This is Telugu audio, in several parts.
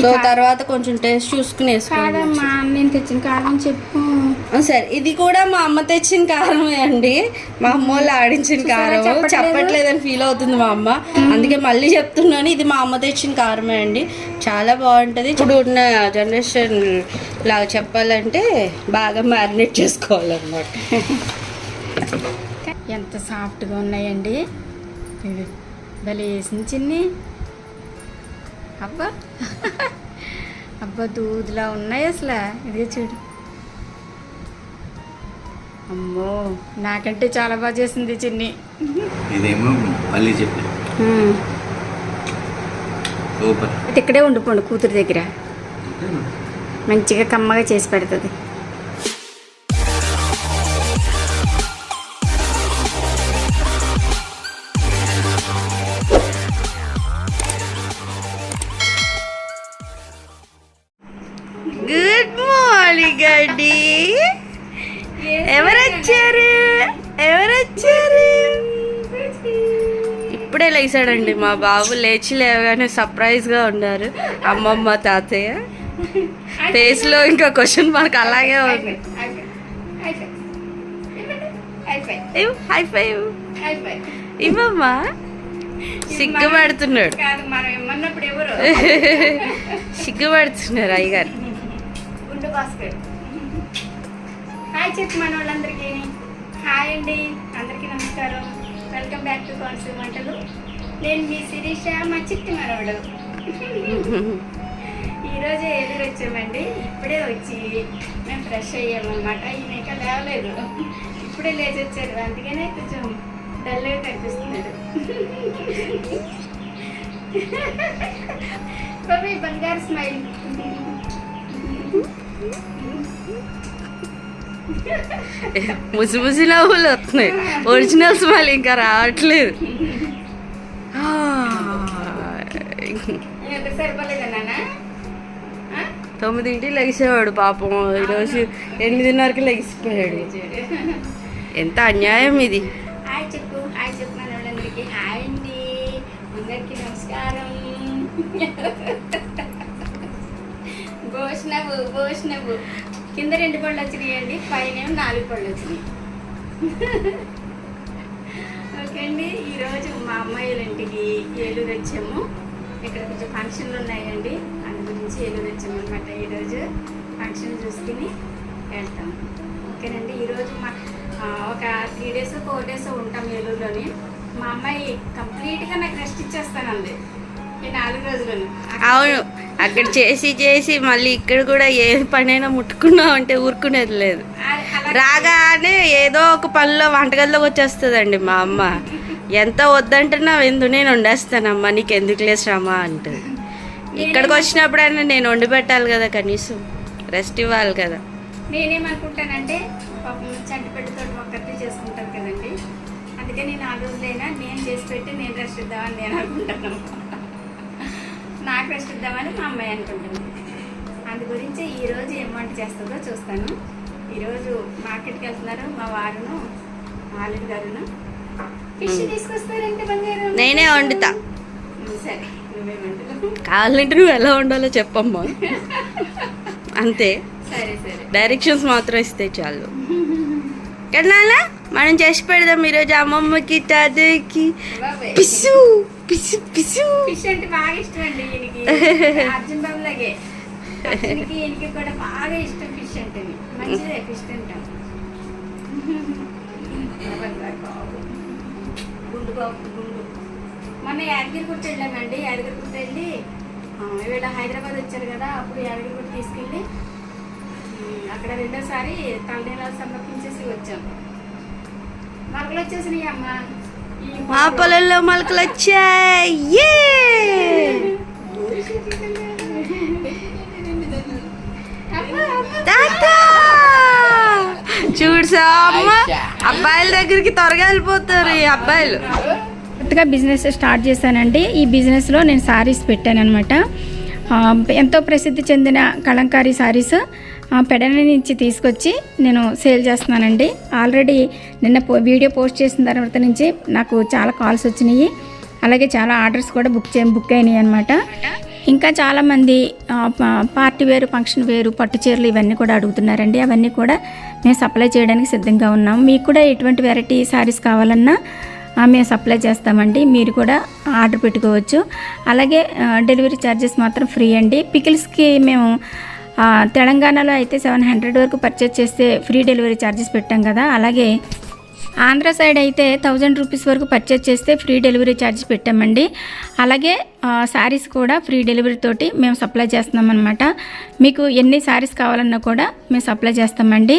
సో తర్వాత కొంచెం టేస్ట్ చూసుకుని కాదమ్మా నేను తెచ్చిన కారం చెప్పు. సరే ఇది కూడా మా అమ్మ తెచ్చిన కారమే అండి. మా అమ్మ వాళ్ళు ఆడించిన కారం. చెప్పట్లేదు. చెప్పట్లేదని ఫీల్ అవుతుంది మా అమ్మ. అందుకే మళ్ళీ చెప్తున్నాను ఇది మా అమ్మ తెచ్చిన కారమే అండి. చాలా బాగుంటుంది. ఇప్పుడు ఉన్న జనరేషన్ లాగా చెప్పాలంటే బాగా మ్యారినేట్ చేసుకోవాలన్నమాట. ఎంత సాఫ్ట్గా ఉన్నాయండి. భలే వేసింది చిన్ని. అబ్బా. అబ్బా దూదులా ఉన్నాయి అసలు? ఇదే చూడు. అమ్మో నాకంటే చాలా బాగా చేసింది చిన్ని. ఇదేమో మళ్ళీ చెప్పి. సూపర్. ఇక్కడే ఉండిపోండి కూతురు దగ్గర. మంచిగా కమ్మగా చేసి పెడుతుంది. లేచాడండి మా బాబు లేచి లేవగానే సర్ప్రైజ్గా ఉన్నారు. అమ్మమ్మ తాతయ్య. ఫేస్లో ఇంకా క్వశ్చన్ మార్క్ అలాగే ఉంది. ఇవ్వమ్మా. సిగ్గుపడుతున్నాడు. సిగ్గుపడుతున్నారు అయ్యగారు. హాయ్ చెప్పు మన వాళ్ళందరికీ హాయ్ అండి. అందరికీ నమస్కారం. వెల్కమ్ బ్యాక్ టు కాన్సల్ వంటలు నేను మీ శిరీష మా చిట్టి మనవడు. ఈరోజు ఎదురు వచ్చామండి ఇప్పుడే వచ్చి మేము ఫ్రెష్ అయ్యామన్నమాట. ఈయన ఇంకా లేవలేదు. ఇప్పుడే లేచి వచ్చారు అందుకనే కొంచెం డల్గా కనిపిస్తున్నాడు బాబాయ్ బంగారు స్మైల్ ముసి ముసి నవ్వులు వస్తున్నాయి. ఒరిజినల్ స్మైల్ ఇంకా రావట్లేదు. తొమ్మిదింటి లెగిసేవాడు పాపం. ఈరోజు ఎనిమిదిన్నరకి లెగిసిపోయాడు. ఎంత అన్యాయం ఇది. హాయ్ చెప్పు హాయ్ చెప్పు వాళ్ళందరికీ హాయ్ అండి. అందరికీ నమస్కారం. భోషణవు భోషణవు కింద రెండు పళ్ళు వచ్చినాయి అండి పైన నాలుగు పళ్ళు వచ్చినాయి. ఓకే అండి ఈరోజు మా అమ్మాయిల ఇంటికి ఏలూరు వచ్చాము. ఇక్కడ కొంచెం ఫంక్షన్లు ఉన్నాయండి. అందు గురించి వచ్చాము అనమాట ఈరోజు ఫంక్షన్ చూసుకుని వెళ్తాం. ఓకేనండి ఈరోజు మా ఒక త్రీ డేస్ ఫోర్ డేస్ ఉంటాం ఏలూరులోని. మా అమ్మాయి కంప్లీట్గా నాకు రెస్ట్ ఇచ్చేస్తానంది ఈ నాలుగు రోజులను అవును అక్కడ చేసి చేసి మళ్ళీ ఇక్కడ కూడా ఏ పనైనా ముట్టుకున్నావు అంటే ఊరుకునేది లేదు. రాగానే ఏదో ఒక పనిలో వంటగదిలోకి వచ్చేస్తుందండి మా అమ్మ. ఎంత వద్దంటున్నా ఎందు నేను వండేస్తానమ్మా నీకు ఎందుకులే శ్రమ అంటుంది. ఇక్కడికి వచ్చినప్పుడైనా నేను వండి పెట్టాలి కదా కనీసం. రెస్ట్ ఇవ్వాలి కదా. నేనేమనుకుంటానంటే పాపం చంటి పెట్టితో ఒక్కరితే చేసుకుంటారు కదండి. అందుకే నేను ఆ రోజులైనా నేను చేసి పెట్టి నేను రెస్ట్ ఇద్దామని నేను అనుకుంటాను నాకు రెస్ట్ ఇద్దామని మా అమ్మాయి అనుకుంటుంది. అందు గురించి ఈరోజు ఏం వంట చేస్తుందో చూస్తాను. ఈరోజు మార్కెట్కి వెళ్తున్నారు మా వారును మాలిక్ గారును. నేనే వండుతా. కావాలంటే నువ్వు ఎలా వండాలో చెప్పమ్మా. అంతే. డైరెక్షన్స్ మాత్రం ఇస్తే చాలు. కన్నాలా మనం చేసి పెడదాం ఈరోజు అమ్మమ్మకి తాతయ్యకి. పిసు పిసు పిసు. ఫిష్ అంటే బాగా ఇష్టం అండి ఈయనకి. అర్జున్ బాబు లాగే అర్జున్కి ఈయనకి కూడా బాగా ఇష్టం ఫిష్ అంటే మంచిదే ఫిష్ తింటాం. గుండు బాబు గుండు. మొన్న యాదగిరిగుట్ట వెళ్ళామండి. యాదగిరిగుట్ట వెళ్ళి ఆ, వీళ్ళ హైదరాబాద్ వచ్చారు కదా అప్పుడు యాదగిరిగుట్ట తీసుకెళ్ళి అక్కడ రెండోసారి తలనీలాలు సమర్పించేసి వచ్చాం. మొలకలు వచ్చేసినాయి అమ్మ మా పొలంలో మొలకలు వచ్చాయి! చూడు సా అమ్మ అబ్బాయిల దగ్గరికి త్వరగా వెళ్ళిపోతారు ఈ అబ్బాయిలు. కొత్తగా బిజినెస్ స్టార్ట్ చేశానండి ఈ బిజినెస్లో నేను శారీస్ పెట్టాను అనమాట ఎంతో ప్రసిద్ధి చెందిన కలంకారీ శారీస్ పెడన నుంచి తీసుకొచ్చి నేను సేల్ చేస్తున్నానండి. ఆల్రెడీ నిన్న పో వీడియో పోస్ట్ చేసిన తర్వాత నుంచి నాకు చాలా కాల్స్ వచ్చినాయి. అలాగే చాలా ఆర్డర్స్ కూడా బుక్ చే బుక్ అయినాయి అనమాట ఇంకా చాలామంది ప- పార్టీ వేరు ఫంక్షన్ వేరు పట్టు చీరలు ఇవన్నీ కూడా అడుగుతున్నారండి. అవన్నీ కూడా మేము సప్లై చేయడానికి సిద్ధంగా ఉన్నాం మీకు కూడా ఎటువంటి వెరైటీ శారీస్ కావాలన్నా మేము సప్లై చేస్తామండి. మీరు కూడా ఆర్డర్ పెట్టుకోవచ్చు. అలాగే డెలివరీ ఛార్జెస్ మాత్రం ఫ్రీ అండి. పికిల్స్కి మేము తెలంగాణలో అయితే సెవెన్ హండ్రెడ్ వరకు పర్చేస్ చేస్తే ఫ్రీ డెలివరీ ఛార్జెస్ పెట్టాం కదా. అలాగే ఆంధ్ర సైడ్ అయితే థౌజండ్ రూపీస్ వరకు పర్చేజ్ చేస్తే ఫ్రీ డెలివరీ ఛార్జ్ పెట్టామండి. అలాగే శారీస్ కూడా ఫ్రీ డెలివరీ తోటి మేము సప్లై చేస్తున్నామన్నమాట. మీకు ఎన్ని శారీస్ కావాలన్నా కూడా మేము సప్లై చేస్తామండి.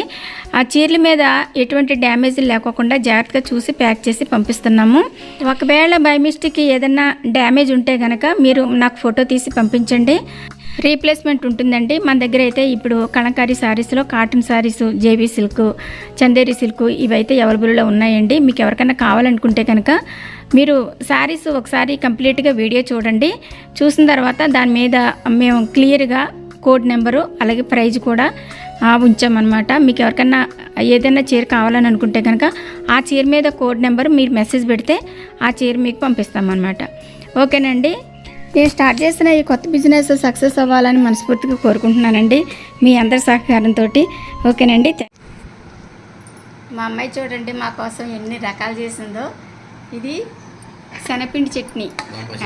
ఆ చీరల మీద ఎటువంటి డ్యామేజ్ లేకోకుండా జాగ్రత్తగా చూసి ప్యాక్ చేసి పంపిస్తున్నాము. ఒకవేళ బై మిస్టేక్ ఏదైనా డ్యామేజ్ ఉంటే కనుక మీరు నాకు ఫోటో తీసి పంపించండి. రీప్లేస్మెంట్ ఉంటుందండి. మన దగ్గర అయితే ఇప్పుడు కళంకారీ శారీస్లో cotton sarees J B silk Chanderi silk ఇవైతే అవైలబుల్లో ఉన్నాయండి. మీకు ఎవరికైనా కావాలనుకుంటే కనుక మీరు శారీస్ ఒకసారి కంప్లీట్గా వీడియో చూడండి. చూసిన తర్వాత దాని మీద మేము క్లియర్గా కోడ్ నెంబరు అలాగే ప్రైజ్ కూడా ఆ, ఉంచామన్నమాట. మీకు ఎవరికైనా ఏదైనా చీర కావాలని అనుకుంటే కనుక ఆ చీర మీద కోడ్ నెంబర్ మీరు మెసేజ్ పెడితే ఆ చీర మీకు పంపిస్తామన్నమాట. ఓకేనండి? నేను స్టార్ట్ చేసిన ఈ కొత్త బిజినెస్ సక్సెస్ అవ్వాలని మనస్ఫూర్తిగా కోరుకుంటున్నానండి. మీ అందరి సహకారంతో ఓకేనండి. మా అమ్మాయి చూడండి మా కోసం ఎన్ని రకాలు చేసిందో. ఇది శనగపిండి చట్నీ.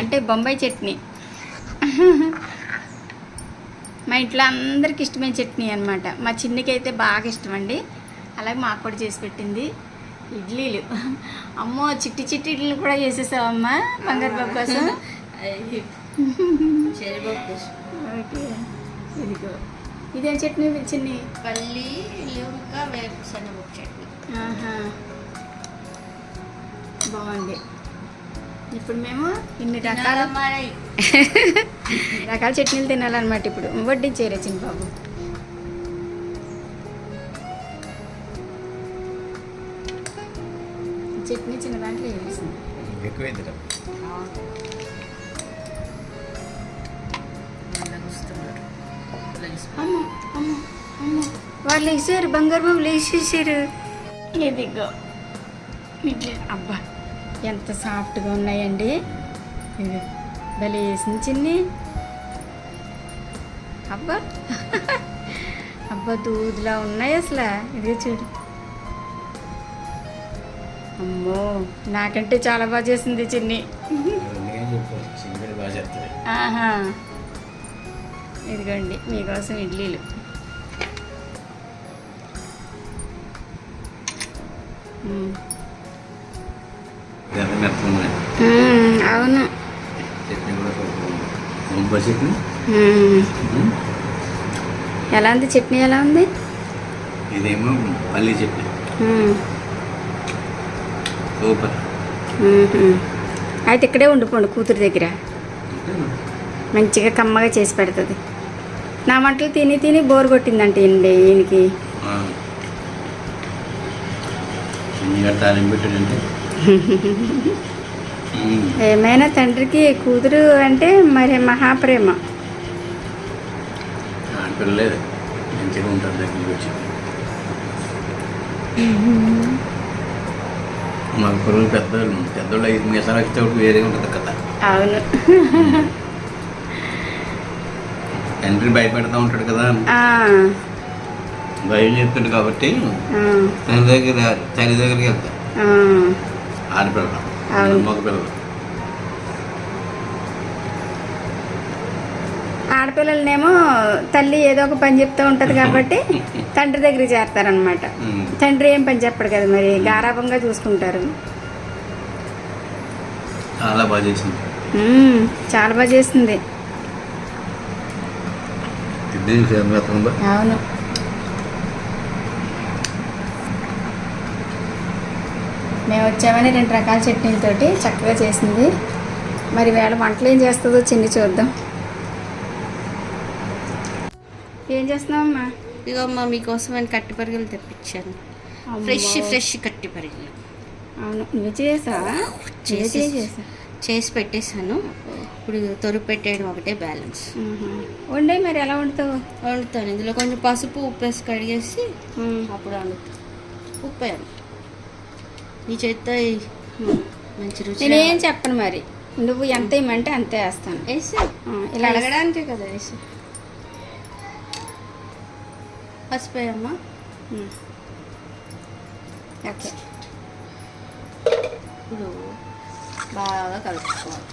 అంటే బొంబాయి చట్నీ. మా ఇంట్లో అందరికి ఇష్టమైన చట్నీ అనమాట మా చిన్నికి అయితే బాగా ఇష్టం అండి అలాగే మాకు కూడా చేసి పెట్టింది ఇడ్లీలు. అమ్మో చిట్టి చిట్టి ఇడ్లీలు కూడా చేసేసావమ్మా బంగారు బాబు కోసం. ఓకే ఇదిగో ఇదేం చట్నీ చిన్ని? పల్లి ఇంకా వేరుశనగ చట్నీ. బాగుంది. ఇప్పుడు మేము ఇన్ని రకాల రకాల చట్నీలు తినాలన్నమాట ఇప్పుడు. వడ్డించేరే చిన్న బాబు. చట్నీ చిన్న దాంట్లో వేసింది ఎక్కువైంది వాళ్ళు వేసారు బంగారు బాబు వేసేసారు ఇదిగో ఇడ్లీ. అబ్బా ఎంత సాఫ్ట్గా ఉన్నాయండి. ఇది భలే వేసింది చిన్ని. అబ్బా అబ్బా దూదులా ఉన్నాయి అసలు. ఇదే చూడు. అమ్మో నాకంటే చాలా బాగా చేసింది చిన్ని. ఆహా. ఇదిగోండి మీకోసం ఇడ్లీలు. అవును. ఎలా ఉంది? చట్నీ ఎలా ఉంది? ఇదేమో పల్లి చట్నీ. సూపర్. అయితే ఇక్కడే ఉండిపోండి కూతురు దగ్గర. మంచిగా కమ్మగా చేసి పెడుతుంది. నా వంటలు తిని తిని బోర్ కొట్టిందంట ఈయనకి. ఈయనకి. ఏమైనా తండ్రికి కూతురు అంటే మరి మహాప్రేమ. మాకు పిల్లలు పెద్దవాళ్ళు పెద్దోళ్ళు ఐదు మీసాలు ఒకటి వేరే ఉంటుంది కదా. అవును. తండ్రి భయపెడతా ఉంటాడు కదా. భయం చెప్తాడు కాబట్టి తన దగ్గర తల్లి దగ్గరికి వెళ్తా. ఆడపిల్ల అవును. మగ పిల్లలు ఆడపిల్లలనేమో తల్లి ఏదో ఒక పని చెప్తూ ఉంటుంది కాబట్టి తండ్రి దగ్గరికి చేస్తారనమాట ఉమ్. తండ్రి ఏం పని చెప్పడు కదా మరి గారాభంగా చూసుకుంటారు. చాలా బాగా చేసింది. చాలా బాగా చేసింది. అవును. మేము వచ్చామని రెండు రకాల చట్నీలతోటి చక్కగా చేసింది. మరి వేళ వంటలు ఏం చేస్తుందో చిన్ని చూద్దాం. ఏం చేస్తున్నావమ్మా? ఇగో అమ్మ మీకోసం నేను కట్టి పరిగెలు తెప్పించాను. ఫ్రెష్ ఫ్రెష్ కట్టి పరిగెలు. అవును. నువ్వు చేసావా? చేసి చేసా పెట్టేశాను. ఇప్పుడు తొరుగు పెట్టేయడం ఒకటే బ్యాలెన్స్. వండే మరి ఎలా వండుతావు? వండుతాను. ఇందులో కొంచెం పసుపు ఉప్పు వేసి కడిగేసి. అప్పుడు వండుతాను ఉప్పు ఈ చేత్తో మంచి రుచి నేనేం చెప్పను మరి? నువ్వు ఎంత ఇమ్మంటే అంతే వేస్తాను. వేసి ఇలా అడగడానికే కదా వేసి. పసిపోయమ్మా ఉమ్. ఓకే. ఇప్పుడు బాగా కలుపుకోవాలి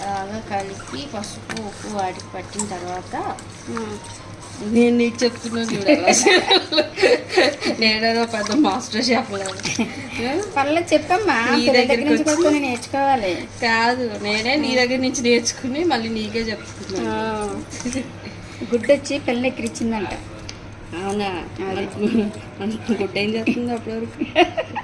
బాగా కలిపి పసుపు ఉప్పు వాటికి పట్టిన తర్వాత. నేను నీకు చెప్తున్నాను చూడాలి నేనేదో పెద్ద మాస్టర్ షెఫ్ లేదు పర్లేదు చెప్పమ్మా. నీ దగ్గర నుంచి నేర్చుకోవాలి. కాదు నేనే నీ దగ్గర నుంచి నేర్చుకుని మళ్ళీ నీకే చెప్తున్నాను. ఆ. గుడ్డు వచ్చి పిల్ల ఎక్కిరిచ్చిందంట అవునా. గుడ్డ ఏం చేస్తుంది అప్పటి వరకు ఆ,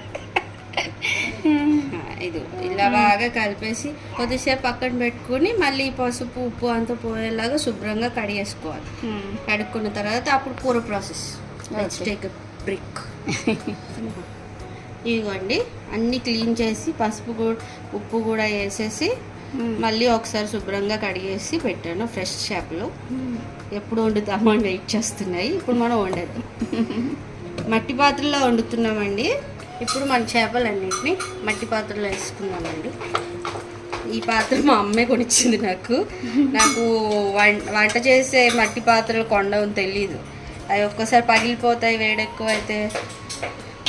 ఇది ఇలా బాగా కలిపేసి కొద్దిసేపు పక్కన పెట్టుకుని మళ్ళీ పసుపు ఉప్పు అంతా పోయేలాగా శుభ్రంగా కడిగేసుకోవాలి ఉమ్. కడుక్కున్న తర్వాత అప్పుడు కూర ప్రాసెస్ లెట్స్. టేక్ బ్రిక్ ఇదిగోండి అన్నీ క్లీన్ చేసి పసుపు కూడా ఉప్పు కూడా వేసేసి ఉమ్. మళ్ళీ ఒకసారి శుభ్రంగా కడిగేసి పెట్టాను ఫ్రెష్ చేపలు ఉమ్. ఎప్పుడు వండుతామని వెయిట్ చేస్తున్నాయి ఇప్పుడు మనం వండేద్దాం మట్టి పాత్రలో వండుతున్నామండి ఇప్పుడు మన చేపలన్నింటినీ మట్టి పాత్రలో వేసుకున్నామండి ఈ పాత్ర మా అమ్మే కొనిచ్చింది నాకు. నాకు వంట చేసే మట్టి పాత్రలు కొండవని తెలీదు. అవి ఒక్కసారి పగిలిపోతాయి వేడెక్కువ అయితే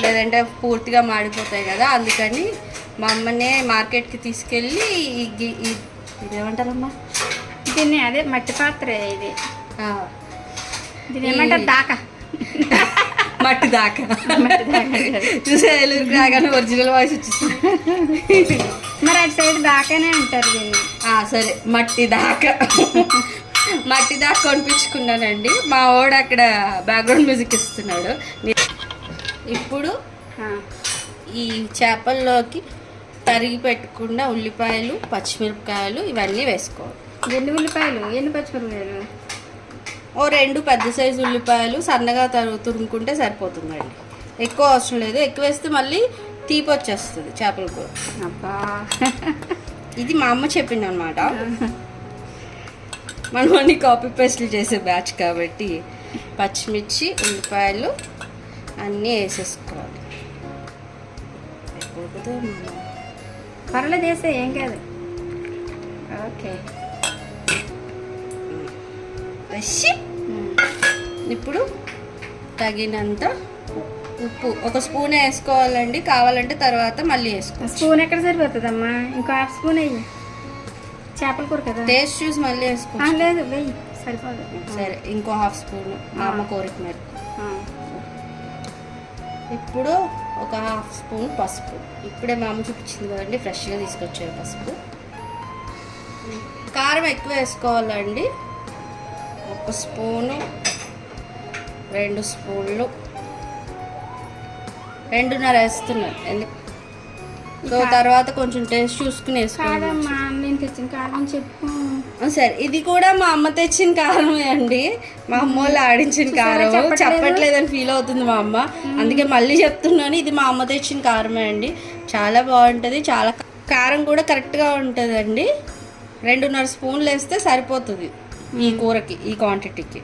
లేదంటే పూర్తిగా మాడిపోతాయి కదా అందుకని మా అమ్మనే మార్కెట్కి తీసుకెళ్ళి ఇదేమంటారమ్మా? దీన్ని అదే మట్టి పాత్ర ఇది. ఆ, దీన్ని ఏమంటారు? దాకా. మట్టి దాకా. మట్టి దాకా అంటారు. చూసే రాగానే ఒరిజినల్ వాయిస్ వచ్చింది మరి అటు సైడ్ దాకానే అంటారు దీన్ని. సరే మట్టి దాకా. మట్టి దాకా కొనిపించుకున్నానండి. మా వాడు అక్కడ బ్యాక్గ్రౌండ్ మ్యూజిక్ ఇస్తున్నాడు. ఇప్పుడు. ఈ చేపల్లోకి తరిగి పెట్టుకున్న ఉల్లిపాయలు పచ్చిమిరపకాయలు ఇవన్నీ వేసుకోవాలి. ఎన్ని ఉల్లిపాయలు? ఎన్ని పచ్చిమిరపకాయలు? ఓ రెండు పెద్ద సైజు ఉల్లిపాయలు సన్నగా తరు తురుముకుంటే సరిపోతుందండి. ఎక్కువ అవసరం లేదు. ఎక్కువ వేస్తే మళ్ళీ తీపి వచ్చేస్తుంది చేపల కూర. అబ్బా. ఇది మా అమ్మ చెప్పింది అనమాట మనం అన్ని కాపీ పేస్ట్లు చేసే బ్యాచ్ కాబట్టి పచ్చిమిర్చి ఉల్లిపాయలు అన్నీ వేసేసుకోవాలి. పర్లేదు వేసే ఏం కాదు. ఓకే. వేసి. ఇప్పుడు తగినంత ఉప్పు. ఒక స్పూన్ వేసుకోవాలండి. కావాలంటే తర్వాత మళ్ళీ వేసుకో స్పూన్ ఎక్కడ సరిపోతుందమ్మా? ఇంకో హాఫ్ స్పూన్ వెయ్యి చేపల కూర కదా. టేస్ట్ చూసి మళ్ళీ వేసుకో లేదు వెయ్యి సరిపోదు. సరే ఇంకో హాఫ్ స్పూన్. మా అమ్మ కోరిక మేరకు. ఆ. ఇప్పుడు ఒక హాఫ్ స్పూన్ పసుపు. ఇప్పుడే మా అమ్మ చూపించింది కదండి ఫ్రెష్గా తీసుకొచ్చారు పసుపు. కారం ఎక్కువ వేసుకోవాలండి. ఒక స్పూను రెండు స్పూన్లు. రెండున్నర వేస్తున్నారు ఎందుకు? సో తర్వాత కొంచెం టేస్ట్ చూసుకుని వేసుకోవాలి కాదమ్మా నేను తెచ్చిన కారం చెప్పు. ఆ, సరే ఇది కూడా మా అమ్మ తెచ్చిన కారమే అండి. మా అమ్మ వాళ్ళు ఆడించిన కారం. చెప్పట్లేదు? చెప్పట్లేదని ఫీల్ అవుతుంది మా అమ్మ. అందుకే మళ్ళీ చెప్తున్నాను ఇది మా అమ్మ తెచ్చిన కారమే అండి. చాలా బాగుంటుంది చాలా కారం కూడా కరెక్ట్గా ఉంటుందండి. రెండున్నర స్పూన్లు వేస్తే సరిపోతుంది. ఈ కూరకి ఈ క్వాంటిటీకి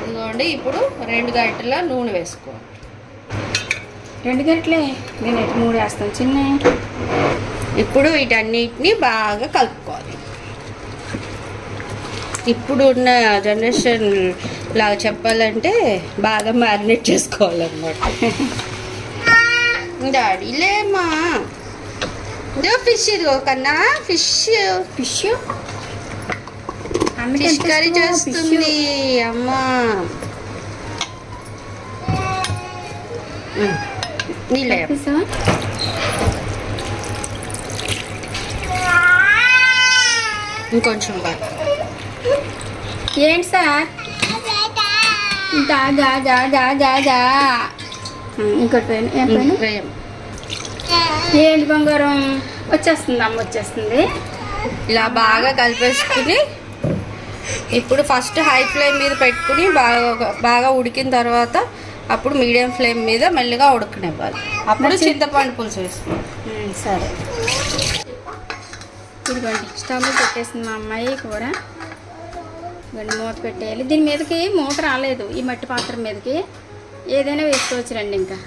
ఇదిగోండి ఇప్పుడు రెండు గంటల నూనె వేసుకోవాలి. రెండు గంటలే? నేను ఎటు మూడు వేస్తాను? చిన్న ఇప్పుడు వీటన్నిటిని బాగా కలుపుకోవాలి. ఇప్పుడు ఉన్న జనరేషన్ లాగా చెప్పాలంటే బాగా మ్యారినేట్ చేసుకోవాలన్నమాట. డాడీ లేమా ఇదో ఫిష్ ఇదిగో కన్నా ఫిష్ ఫిష్ ఫిష్ కర్రీ చేస్తుంది అమ్మా. నీళ్ళే ఇంకొంచెం బాగా. ఏంటి సార్? ఇంకోటి పోయిన ఏం పోయిన వేయం. ఏంటి బంగారం? వచ్చేస్తుంది అమ్మ వచ్చేస్తుంది. ఇలా బాగా కలిపేసుకుని ఇప్పుడు ఫస్ట్ హై ఫ్లేమ్ మీద పెట్టుకుని బాగా బాగా ఉడికిన తర్వాత అప్పుడు మీడియం ఫ్లేమ్ మీద మెల్లిగా ఉడకనివ్వాలి. అప్పుడు చింతపండు పులుసు వేసుకోవాలి. సరే. ఇదిగోండి స్టవ్ పెట్టేసింది మా అమ్మాయి కూర. ఇదిగోండి మూత పెట్టేయాలి. దీని మీదకి మూత రాలేదు ఈ మట్టి పాత్ర మీదకి. ఏదైనా వేసుకోవచ్చు రండి ఇంకా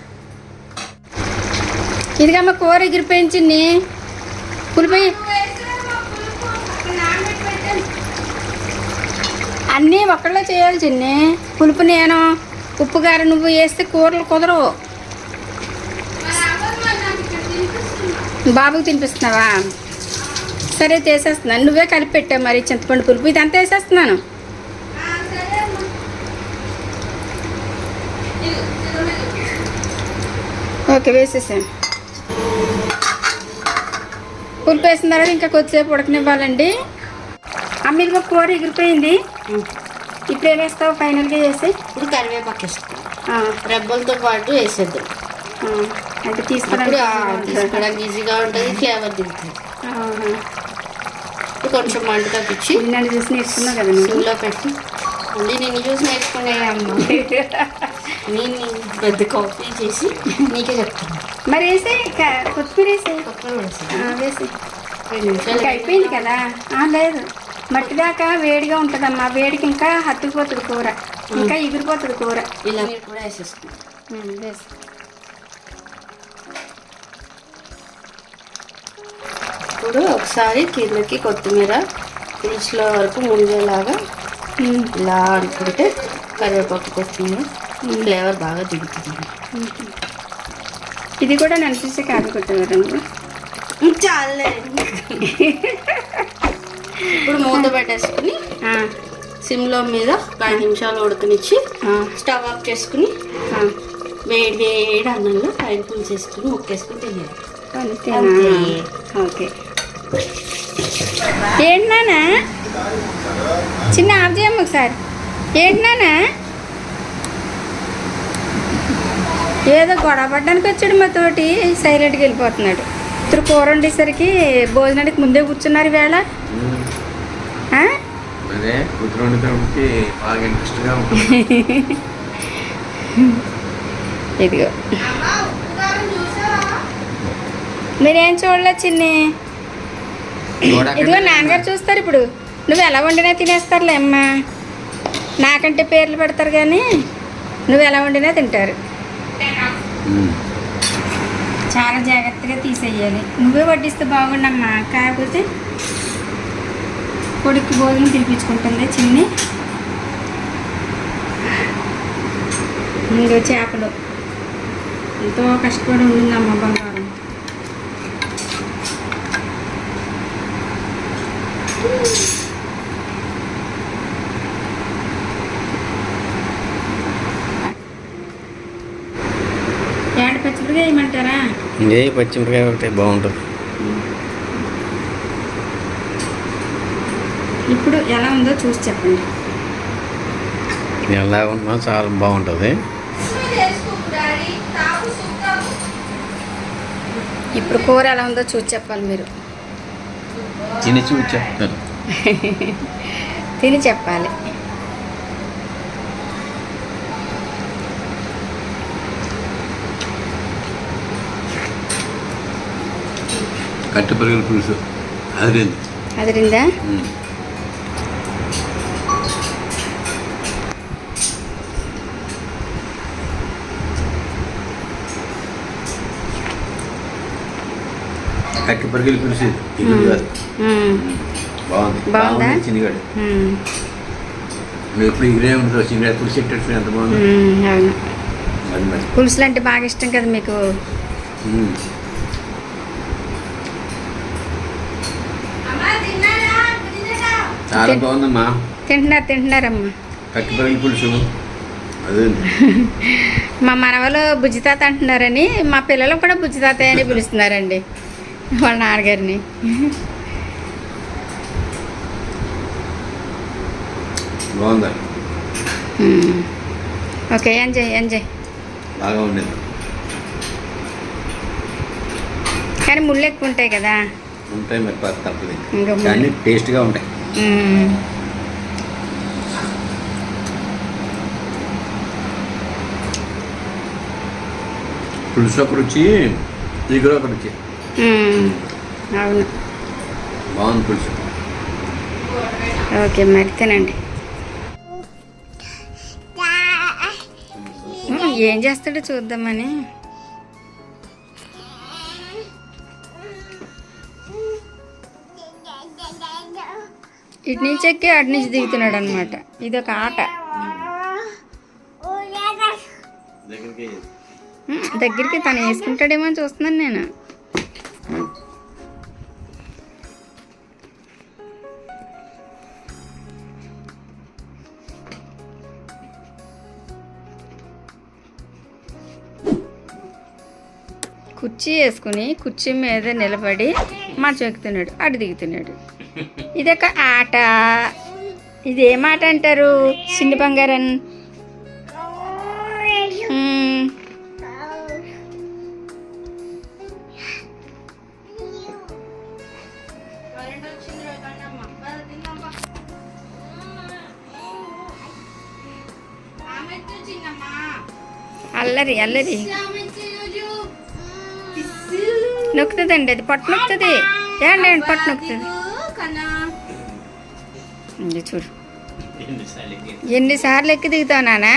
ఇదిగమ్మ కూర ఎగిరిపోయించింది పులిపోయి అన్నీ ఒక్కళ్ళే చేయాలి చిన్ని. పులుపు నేను ఉప్పు గారు నువ్వు వేస్తే కూరలు కుదరవు. బాబుకి తినిపిస్తున్నావా? సరే చేసేస్తున్నాను నువ్వే కలిపి పెట్టావు మరి చింతపండు పులుపు. ఇదంతా వేసేస్తున్నాను. ఓకే వేసేసాను పులుపు వేసిన తర్వాత ఇంకా కొద్దిసేపు ఉడకనివ్వాలండి. అమ్మ ఇదిగో కూర ఎగిరిపోయింది. ఇప్పుడు ఏం వేస్తావు ఫైనల్గా చేసి? ఇప్పుడు కరివేపాకు వేస్తాం రెబ్బలతో పాటు వేసేద్దాం. అంటే తీసుకోవడానికి ఈజీగా ఉంటుంది ఫ్లేవర్ దిగుతుంది కొంచెం మంట తగ్గించి నన్ను చూసి నేర్చుకున్నావు కదా సిమ్లో పెట్టి. మళ్ళీ నేను చూసి నేర్చుకునే అమ్మ. నేను పెద్ద కాఫీ చేసి నీకే చెప్తాను మరి వేసే కొత్తిమీర వేసే కొత్తగా వేసి వేసి అయిపోయింది కదా? లేదు. మట్టి దాకా వేడిగా ఉంటుందమ్మా. వేడికి ఇంకా హత్తుకుపోతుంది కూర. ఇంకా ఎగిరిపోతుంది కూర. ఇలా కూడా వేసేసుకుంటాం ఇప్పుడు ఒకసారి కిందకి కొత్తిమీర పులుసులో వరకు ఉమ్, ఇలా అనుకుంటే కరివేపాకు కొత్తిమీర ఫ్లేవర్ బాగా దిగుతుంది. ఇది కూడా చూసి కాదు కొట్టేవారు చాలే. ఇప్పుడు మూత పెట్టేసుకుని సిమ్లో మీద ఒక ఐదు నిమిషాలు ఉడకనిచ్చి స్టవ్ ఆఫ్ చేసుకుని వేడి వేడి అన్నంలో పైన పులుసు వేసుకుని ముక్కేసుకుని తినేది ఓకే. ఏంటి నానా చిన్న ఆఫ్ చేయమ్మ ఒకసారి. ఏంటి నానా ఏదో గొడవ పడ్డానికి వచ్చాడు మా తోటి సైలెంట్గా వెళ్ళిపోతున్నాడు. ఇద్దరు కూర వండేసరికి భోజనానికి ముందే కూర్చున్నారు ఈవేళ. ఆ? అదే బాగా ఇంట్రెస్ట్గా ఉంటుంది. ఇదిగో. మీరేం చూడలేదు చిన్ని? ఇదిగో నాన్నగారు చూస్తారు ఇప్పుడు. నువ్వు ఎలా వండినా తినేస్తారులే అమ్మ. నాకంటే పేర్లు పెడతారు కానీ నువ్వు ఎలా వండినా తింటారు. చాలా జాగ్రత్తగా తీసేయాలి. నువ్వే వడ్డిస్తే బాగుండమ్మా. కాకపోతే కొడుకు భోజనం తినిపించుకుంటుంది చిన్ని. ఇంకో చేపలు. ఎంతో కష్టపడి ఉండిందమ్మా బంగారం. ఏడ పచ్చిమిరగా వేయమంటారా ఇంకే పచ్చిమిరకాయ ఒకటి బాగుంటుంది ఇప్పుడు ఎలా ఉందో చూసి చెప్పండి. ఎలా ఉన్నా చాలా బాగుంటుంది. ఇప్పుడు కూర ఎలా ఉందో చూసి చెప్పాలి మీరు. తిని చూసి చెప్తాను తిని చెప్పాలి. కట్టుపరుగుల పులుసు. అది అదిరిందా? కట్టుపరుగుల పులుసు ఇది కాదు. మ్మ్. బాగుంది. చిన్నగాడు ఎప్పుడు ఉంటుంది చిన్నగాడు పులుసు ఎంత పులుసులు అంటే బాగా ఇష్టం కదా మీకు. చాలా బాగుందమ్మా. తింటున్నారు తింటున్నారమ్మా. కట్టుపరుగుల పులుసు. అదే. మా మనవలు బుజ్జితాత అంటున్నారని మా పిల్లలు కూడా బుజ్జితాత అని పిలుస్తున్నారండి. వాళ్ళ నాన్నగారిని. Okay enjoy enjoy. బాగా ఉండేది కానీ ముళ్ళు ఎక్కువ ఉంటాయి కదా. ఉంటాయి మరి తప్పదు. కానీ టేస్ట్గా ఉంటాయి. పులుసు ఒక రుచి ఇగురు ఒక రుచి. అవును. బాగుంది పులుసు ఓకే మరి తినండి. ఏం చేస్తాడో చూద్దామని. ఇటు నుంచి ఎక్కి అటు నుంచి దిగుతున్నాడు అనమాట ఇది ఒక ఆట దగ్గరికి తను వేసుకుంటాడేమో అని చూస్తున్నాను నేను. కుర్చీ వేసుకుని కుర్చీ మీద నిలబడి మంచం ఎక్కుతున్నాడు అటు దిగుతున్నాడు. ఇదొక ఆట. ఇది ఏం ఆట అంటారు? చిన్ని బంగారన్ అల్లరి అల్లరి. నొక్కుతుందండి అది పట్టు నొక్కుతుంది. ఏమండి పట్టు నొక్కుతుంది? ఇది చూడు. ఎన్నిసార్లు ఎన్నిసార్లు ఎక్కి దిగుతావు నానా?